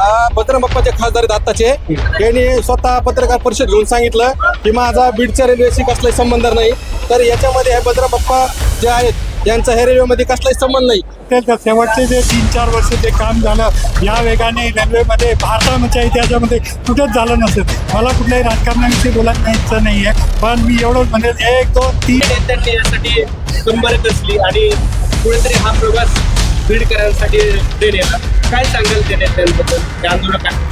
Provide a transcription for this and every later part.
आ, बजरंग बाप्पाचे खासदार आहेत आत्ताचे. यांनी स्वतः पत्रकार परिषद घेऊन सांगितलं की माझा बीडच्या रेल्वेशी कसलाही संबंध नाही. तर याच्यामध्ये हे बजरंग बाप्पा जे आहेत यांचा हे रेल्वेमध्ये कसलाही संबंध नाही. शेवटचे जे तीन चार वर्ष जे काम झालं या वेगाने रेल्वेमध्ये भारताच्या इतिहासामध्ये कुठंच झालं नसेल. मला कुठल्याही राजकारणाविषयी बोलायचं नाही आहे. पण मी एवढंच म्हणेल एक दोन तीन नेत्यांनी यासाठी कंबर कसली आणि कुठेतरी हा प्रवास बीडकरांसाठी देण्याला काय सांगाल त्या नेत्यांबद्दल त्या आंदोलकांना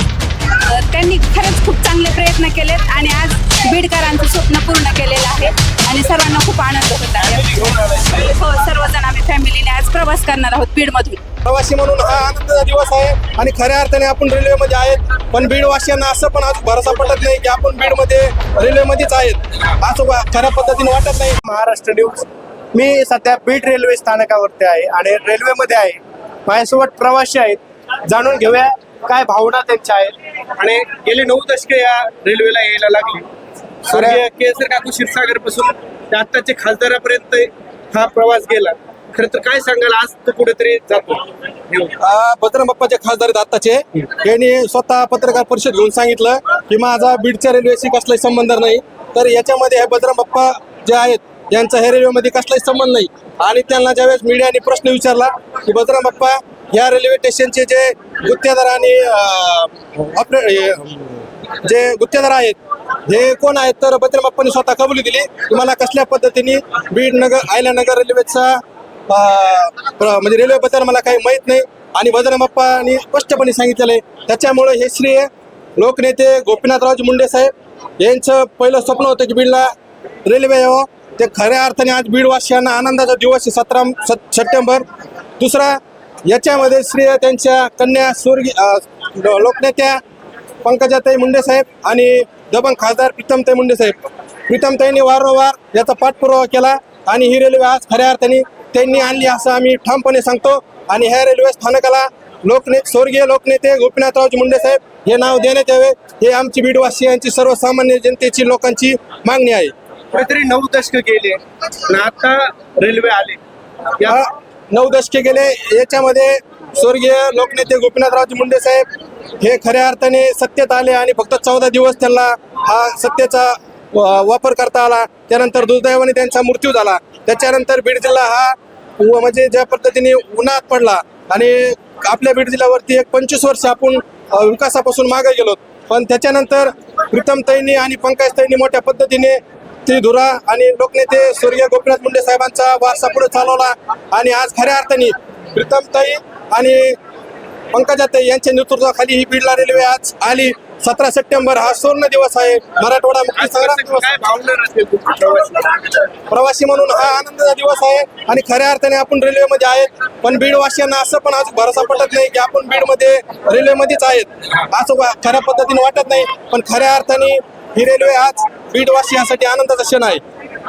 अ, त्यांनी खरंच खूप चांगले प्रयत्न केलेत आणि आज बीडकरांचं स्वप्न पूर्ण केलेलं आहे आणि सर्वांना खूप आनंद होत आहे. हो सर्वजण आम्ही फॅमिलीने आज प्रवास करणार आहोत बीडमधून. प्रवासी म्हणून हा आनंदाचा दिवस आहे आणि खऱ्या अर्थाने आपण रेल्वेमध्ये आहेत पण बीडवासियांना असं पण आज भरोसा पटत नाही की आपण बीडमध्ये रेल्वेमध्येच आहेत. असं वा- खऱ्या पद्धतीने वाटत नाही. महाराष्ट्र न्यूज मी सध्या बीड रेल्वे स्थानकावरती आहे आणि रेल्वेमध्ये आहे. माझ्यासोबत प्रवासी आहेत. जाणून घेऊया काय भावना त्यांच्या आहेत. आणि गेले नऊ दशके या रेल्वेला यायला लागली. स्वर्गीय केसर काकू क्षीरसागरपासून ते आत्ताचे खासदारापर्यंत हा प्रवास गेला. खरं तर काय सांगाल? आज तो कुठेतरी जातो. बजरंग बाप्पाचे खासदार आहेत आत्ताचे. यांनी स्वतः पत्रकार परिषद घेऊन सांगितलं की माझा बीडच्या रेल्वेशी कसलाही संबंध नाही. तर याच्यामध्ये हे बजरंग बाप्पा जे आहेत यांचा ह्या रेल्वेमध्ये कसलाही संबंध नाही. आणि त्यांना ज्यावेळेस मीडियाने प्रश्न विचारला की बजरंग बाप्पा या रेल्वे स्टेशनचे जे गुत्तेदार आणि जे गुत्तेदार आहेत हे कोण आहेत? तर बजरंग स्वतः कबुली दिली. तुम्हाला कसल्या पद्धतीने बीड नगर आयल्यानगर रेल्वेचा म्हणजे रेल्वेबद्दल मला काही माहीत नाही. आणि बजरंग बाप्पांनी स्पष्टपणे सांगितलेलं आहे. त्याच्यामुळे हे श्रेय लोकनेते गोपीनाथरावजी मुंडे साहेब यांचं पहिलं स्वप्न होतं की बीडला रेल्वे यावं. ते खऱ्या अर्थाने आज बीडवासियांना आनंदाचा दिवस आहे. सतरा सत- सप्टेंबर. दुसरा याच्यामध्ये श्रेय त्यांच्या कन्या स्वर्गीय लोकनेत्या पंकजाताई मुंडे साहेब आणि दबंग खासदार प्रीतमताई मुंडे साहेब. प्रीतमताईंनी वारंवार याचा पाठपुरावा केला आणि ही रेल्वे आज खऱ्या अर्थाने त्यांनी आणली असं आम्ही ठामपणे सांगतो. आणि ह्या रेल्वे स्थानकाला लोकने स्वर्गीय लोकनेते गोपीनाथरावजी मुंडे साहेब हे नाव देण्यात यावे. हे आमची बीडवासियांची सर्वसामान्य जनतेची लोकांची मागणी आहे. कुठेतरी नऊ दशक गेले आता रेल्वे आले. या नऊ दशके गेले. याच्यामध्ये स्वर्गीय लोकनेते गोपीनाथरावजी मुंडे साहेब हे खऱ्या अर्थाने सत्तेत आले आणि फक्त चौदा दिवस त्यांना हा सत्तेचा वापर करता आला. त्यानंतर दुर्दैवाने त्यांचा मृत्यू झाला. त्याच्यानंतर बीड जिल्हा हा म्हणजे ज्या पद्धतीने उन्हात पडला आणि आपल्या बीड जिल्ह्यावरती एक पंचवीस वर्ष आपण विकासापासून मागे गेलो पण त्याच्यानंतर प्रीतमताईंनी आणि पंकज तैनी मोठ्या पद्धतीने ती धुरा आणि लोकनेते स्वर्गीय गोपीनाथ मुंडे साहेबांचा वारसा पुढे चालवला आणि आज खऱ्या अर्थाने प्रीतमताई आणि पंकजाताई यांच्या नेतृत्वाखाली ही बीडला रेल्वे आज आली. सतरा सप्टेंबर हा सुवर्ण दिवस आहे. मराठवाडा मुक्ती संग्राम दिवस. प्रवासी? म्हणून हा आनंदाचा दिवस आहे आणि खऱ्या अर्थाने आपण रेल्वेमध्ये आहेत. पण बीडवासियांना असं पण आज भरोसा पटत नाही की आपण बीडमध्ये रेल्वेमध्येच आहेत. असं खऱ्या पद्धतीने वाटत नाही. पण खऱ्या अर्थाने ही रेल्वे आज बीडवासियांसाठी आनंदाचा क्षण आहे.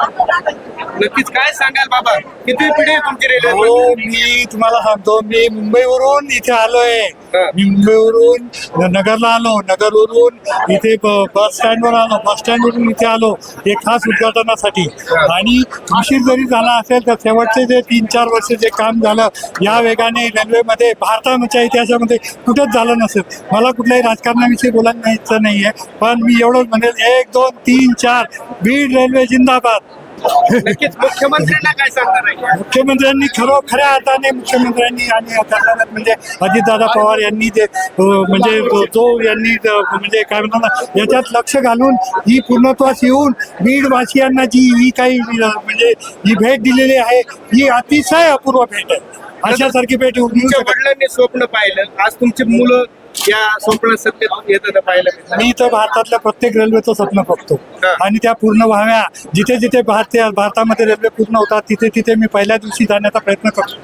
नक्कीच. काय सांगाल बाबा? किती पिढी आहे तुमची रेल्वे हो मी तुम्हाला सांगतो मी मुंबईवरून इथे आलोय. हा. मी मुंबईवरून नगरला आलो. नगरवरून इथे ब- बस स्टँडवर आलो. बस स्टँडवरून इथे आलो. हे खास उद्घाटनासाठी. आणि उशीर जरी झाला असेल तर शेवटचे जे तीन चार वर्ष जे काम झालं या वेगाने रेल्वेमध्ये भारताच्या इतिहासामध्ये कुठंच झालं नसेल. मला कुठल्याही राजकारणाविषयी बोलायचं नाही आहे पण मी एवढंच म्हणेल एक दोन तीन चार बीड रेल्वे जिंदाबाद. नक्कीच मुख्यमंत्र्यांना काय सांगणार आहे? मुख्यमंत्र्यांनी खरो खऱ्या अर्थाने मुख्यमंत्र्यांनी आणि कर्नाटक म्हणजे अजितदादा पवार यांनी ते अ, म्हणजे जो- जो यांनी ज- म्हणजे काय म्हणतात ना, याच्यात लक्ष घालून ही पूर्णत्वास येऊन बीडवासियांना जी ही काही म्हणजे ही भेट दिलेली आहे ही अतिशय अपूर्व भेट आहे. अशासारखी भेट. वडिलांनी स्वप्न पाहिलं. आज तुमची मुलं या सत्तेत येताना मी तर भारतातल्या प्रत्येक रेल्वेचं स्वप्न बघतो. हा. आणि त्या पूर्ण व्हाव्या जिथे जिथे भारतीय भारतामध्ये रेल्वे पूर्ण होतात तिथे तिथे मी पहिल्या दिवशी जाण्याचा प्रयत्न करतो.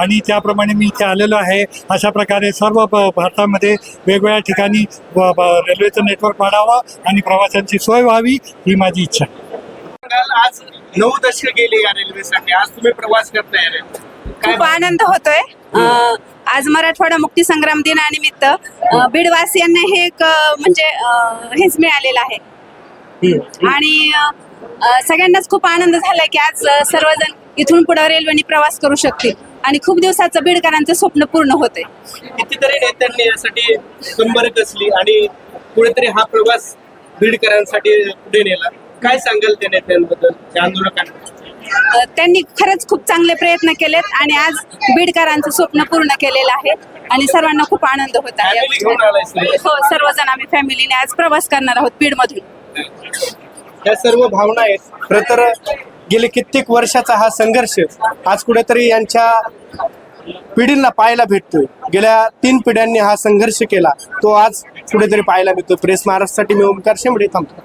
आणि त्याप्रमाणे मी इथे आलेलो आहे. अशा प्रकारे सर्व भारतामध्ये वेगवेगळ्या ठिकाणी ब- ब- रेल्वेचं नेटवर्क वाढावं आणि प्रवाशांची सोय व्हावी ही माझी इच्छा. आहे आज नऊ दशक गेले या रेल्वेसाठी आज तुम्ही प्रवास करताय रेल्वे काय खूप आनंद होतोय. अ, आज मराठवाडा मुक्ती संग्राम दिनानिमित्त बीडवासियांना हे एक म्हणजे हेच मिळालेलं आहे. आणि सगळ्यांनाच खूप आनंद झाला की आज सर्वजण इथून पुढे रेल्वेने प्रवास करू शकतील. आणि खूप दिवसाचं बीडकरांचं स्वप्न पूर्ण होतंय. कितीतरी नेत्यांनी यासाठी कंबर कसली आणि कुठेतरी हा प्रवास बीडकरांसाठी पुढे नेला. काय सांगाल त्या नेत्यांबद्दल त्या आंदोलकांना? त्यांनी खरंच खूप चांगले प्रयत्न केलेत आणि आज बीडकरांचं स्वप्न पूर्ण केलेलं आहे आणि सर्वांना खूप आनंद होत आहे. हो सर्वजण आम्ही फॅमिलीने आज प्रवास करणार आहोत बीडमधून. या सर्व भावना आहेत. खरं तर गेले कित्येक वर्षाचा हा संघर्ष आज कुठेतरी यांच्या पिढींना पाहायला भेटतोय. गेल्या तीन पिढ्यांनी हा संघर्ष केला. तो आज कुठेतरी पाहायला भेटतो प्रेस महाराष्ट्रासाठी मी ओमकार शेंबडे थांबतो.